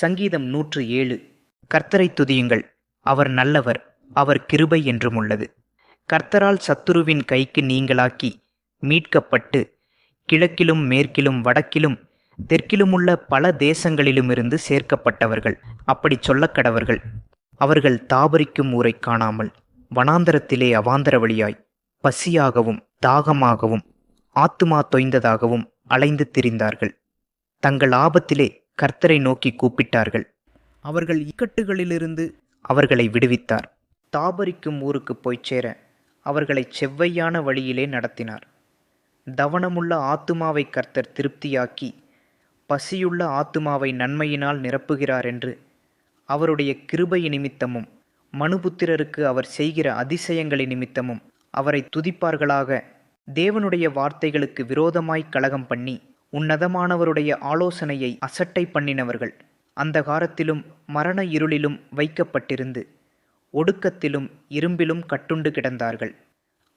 சங்கீதம் நூற்று ஏழு. கர்த்தரை துதியுங்கள். அவர் நல்லவர் அவர் கிருபை என்றும் உள்ளது. கர்த்தரால் சத்துருவின் கைக்கு நீங்களாக்கி மீட்கப்பட்டு கிழக்கிலும் மேற்கிலும் வடக்கிலும் தெற்கிலுமுள்ள பல தேசங்களிலுமிருந்து சேர்க்கப்பட்டவர்கள். அப்படி சொல்லக்கடவர்கள் அவர்கள் தாபரிக்கும் ஊரை காணாமல் வனாந்தரத்திலே அவாந்தர வழியாய் பசியாகவும் தாகமாகவும் ஆத்துமா தொய்ந்ததாகவும் அலைந்து திரிந்தார்கள். தங்கள் ஆபத்திலே கர்த்தரை நோக்கி கூப்பிட்டார்கள். அவர்கள் இக்கட்டுகளிலிருந்து அவர்களை விடுவித்தார். தாபரிக்கும் ஊருக்கு போய்ச் சேர அவர்களை செவ்வையான வழியிலே நடத்தினார். தவனமுள்ள ஆத்துமாவை கர்த்தர் திருப்தியாக்கி பசியுள்ள ஆத்துமாவை நன்மையினால் நிரப்புகிறார் என்று அவருடைய கிருபை நிமித்தமும் மனுபுத்திரருக்கு அவர் செய்கிற அதிசயங்களின் நிமித்தமும் அவரை துதிப்பார்களாக. தேவனுடைய வார்த்தைகளுக்கு விரோதமாய் கலகம் பண்ணி உன்னதமானவருடைய ஆலோசனையை அசட்டை பண்ணினவர்கள். அந்த காலத்திலும் மரண இருளிலும் வைக்கப்பட்டிருந்து ஒடுக்கத்திலும் இரும்பிலும் கட்டுண்டு கிடந்தார்கள்.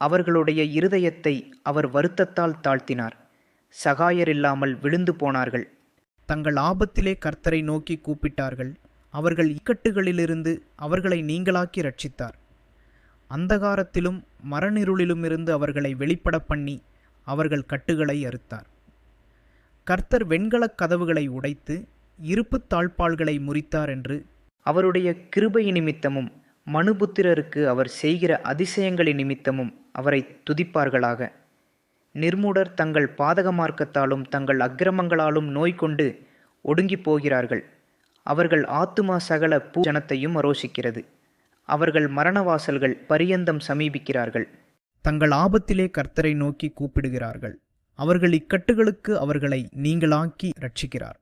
அவர்களுடைய இருதயத்தை அவர் வருத்தத்தால் தாழ்த்தினார். சகாயரில்லாமல் விழுந்து போனார்கள். தங்கள் ஆபத்திலே கர்த்தரை நோக்கி கூப்பிட்டார்கள். அவர்கள் இக்கட்டுகளிலிருந்து அவர்களை நீங்களாக்கி ரட்சித்தார் அந்தகாரத்திலும் மரணிருளிலுமிருந்து அவர்களை வெளிப்பட பண்ணி அவர்கள் கட்டுகளை அறுத்தார். கர்த்தர் வெண்கலக் கதவுகளை உடைத்து இருப்புத் தாழ்பால்களை முறித்தார் என்று அவருடைய கிருபை நிமித்தமும் மனுபுத்திரருக்கு அவர் செய்கிற அதிசயங்களின் நிமித்தமும் அவரை துதிப்பார்களாக. நிர்மூடர் தங்கள் பாதக மார்க்கத்தாலும் தங்கள் அக்கிரமங்களாலும் நோய் கொண்டு ஒடுங்கிப் போகிறார்கள். அவர்கள் ஆத்துமா சகல பூஜனத்தையும் அரோசிக்கிறது. அவர்கள் மரணவாசல்கள் பரியந்தம் சமீபிக்கிறார்கள். தங்கள் ஆபத்திலே கர்த்தரை நோக்கி கூப்பிடுகிறார்கள். அவர்கள் இக்கட்டுகளுக்கு அவர்களை நீங்களாக்கி ரட்சிக்கிறார்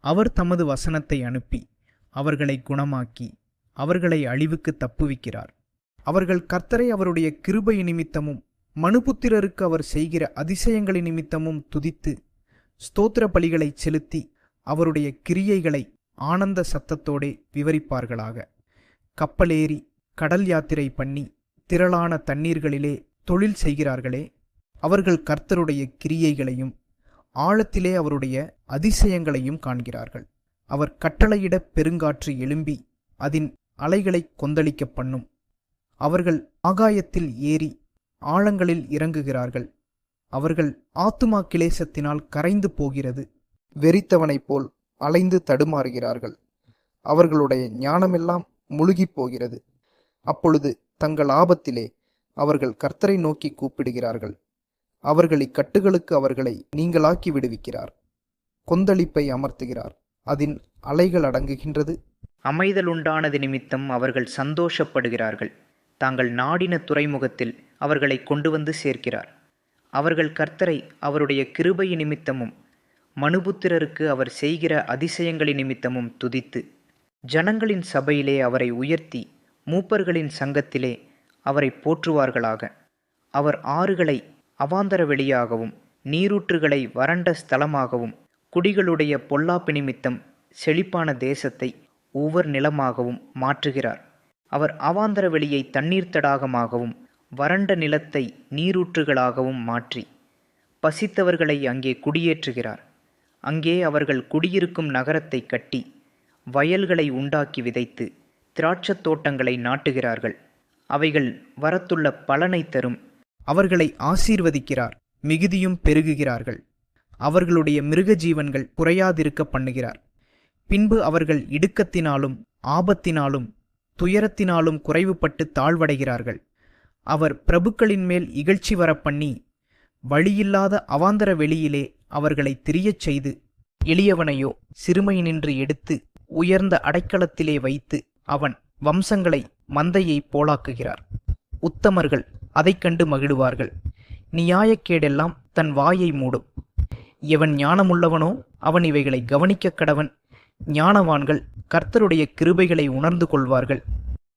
அவர் தமது வசனத்தை அனுப்பி அவர்களை குணமாக்கி அவர்களை அழிவுக்கு தப்புவிக்கிறார். அவர்கள் கர்த்தரை அவருடைய கிருபை நிமித்தமும் மனுபுத்திரருக்கு அவர் செய்கிற அதிசயங்களின் நிமித்தமும் துதித்து ஸ்தோத்திர பலிகளை செலுத்தி அவருடைய கிரியைகளை ஆனந்த சத்தத்தோடே விவரிப்பார்களாக. கப்பலேறி கடல் யாத்திரை பண்ணி திரளான தண்ணீர்களிலே தொழில் செய்கிறார்களே அவர்கள் கர்த்தருடைய கிரியைகளையும் ஆழத்திலே அவருடைய அதிசயங்களையும் காண்கிறார்கள். அவர் கட்டளையிட பெருங்காற்று எழும்பி அதன் அலைகளை கொந்தளிக்க பண்ணும். அவர்கள் ஆகாயத்தில் ஏறி ஆழங்களில் இறங்குகிறார்கள். அவர்கள் ஆத்துமா கிளேசத்தினால் கரைந்து போகிறது. வெறித்தவனைப் போல் அலைந்து தடுமாறுகிறார்கள். அவர்களுடைய ஞானமெல்லாம் முழுகிப் போகிறது. அப்பொழுது தங்கள் ஆபத்திலே அவர்கள் கர்த்தரை நோக்கி கூப்பிடுகிறார்கள். அவர்கள் இக்கட்டுகளுக்கு அவர்களை நீங்களாக்கி விடுவிக்கிறார். கொந்தளிப்பை அமர்த்துகிறார். அதில் அலைகள் அடங்குகின்றது. அமைதல் உண்டானது நிமித்தம் அவர்கள் சந்தோஷப்படுகிறார்கள். தாங்கள் நாடின துறைமுகத்தில் அவர்களை கொண்டு வந்து சேர்க்கிறார். அவர்கள் கர்த்தரை அவருடைய கிருபை நிமித்தமும் மனுபுத்திரருக்கு அவர் செய்கிற அதிசயங்களின் நிமித்தமும் துதித்து ஜனங்களின் சபையிலே அவரை உயர்த்தி மூப்பர்களின் சங்கத்திலே அவரை போற்றுவார்களாக. அவர் ஆறுகளை அவாந்தர வெளியாகவும் நீரூற்றுகளை வறண்ட ஸ்தலமாகவும் குடிகளுடைய பொல்லாப்பு நிமித்தம் செழிப்பான தேசத்தை ஒவ்வொரு நிலமாகவும் மாற்றுகிறார். அவர் அவாந்தர வெளியை தண்ணீர் தடாகமாகவும் வறண்ட நிலத்தை நீரூற்றுகளாகவும் மாற்றி பசித்தவர்களை அங்கே குடியேற்றுகிறார். அங்கே அவர்கள் குடியிருக்கும் நகரத்தை கட்டி வயல்களை உண்டாக்கி விதைத்து திராட்சத் தோட்டங்களை நாட்டுகிறார்கள். அவைகள் வரத்துள்ள பலனை தரும் அவர்களை ஆசீர்வதிக்கிறார் மிகுதியும் பெருகுகிறார்கள். அவர்களுடைய மிருக ஜீவன்கள் குறையாதிருக்க பண்ணுகிறார். பின்பு அவர்கள் இடுக்கத்தினாலும் ஆபத்தினாலும் துயரத்தினாலும் குறைவுபட்டு தாழ்வடைகிறார்கள். அவர் பிரபுக்களின் மேல் இகழ்ச்சி வரப்பண்ணி வழியில்லாத அவாந்தர வெளியிலே அவர்களை திரியச் செய்து எளியவனையோ சிறுமையினின்று எடுத்து உயர்ந்த அடைக்கலத்திலே வைத்து அவன் வம்சங்களை மந்தையை போலாக்குகிறார். உத்தமர்கள் அதைக் கண்டு மகிழுவார்கள். நியாயக்கேடெல்லாம் தன் வாயை மூடும். எவன் ஞானமுள்ளவனோ அவன் இவைகளை கவனிக்கக் கடவன். ஞானவான்கள் கர்த்தருடைய கிருபைகளை உணர்ந்து கொள்வார்கள்.